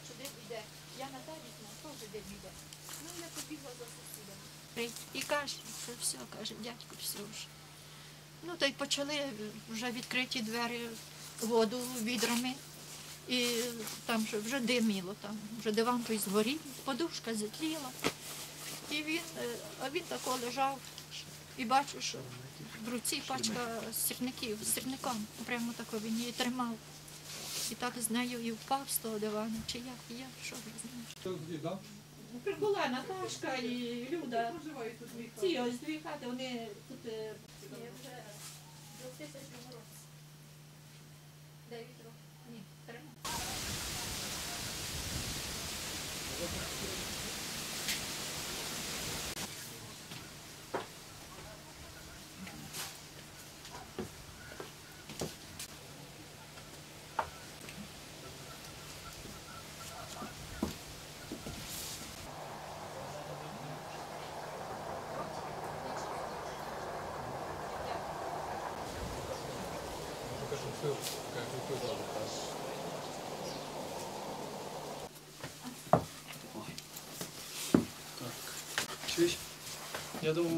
бачу, дим іде. Я на те вікно, теж дим іде. Ну, я побігла за сусідами. І каже, що все, каже, дядько, все вже. Ну, то й почали вже відкриті двері, воду відрами. І там вже, вже диміло, там вже диван той згорів, подушка зітліла. І він, е, а він тако лежав і бачу, що в руці пачка сірників, з сірником. Прямо тако він її тримав. І так з нею і впав з того дивана, чи як, і як, що ви діда? Прибула Наташка і Люда. Ці ось дві хати, вони тут Чуєш? Я думаю,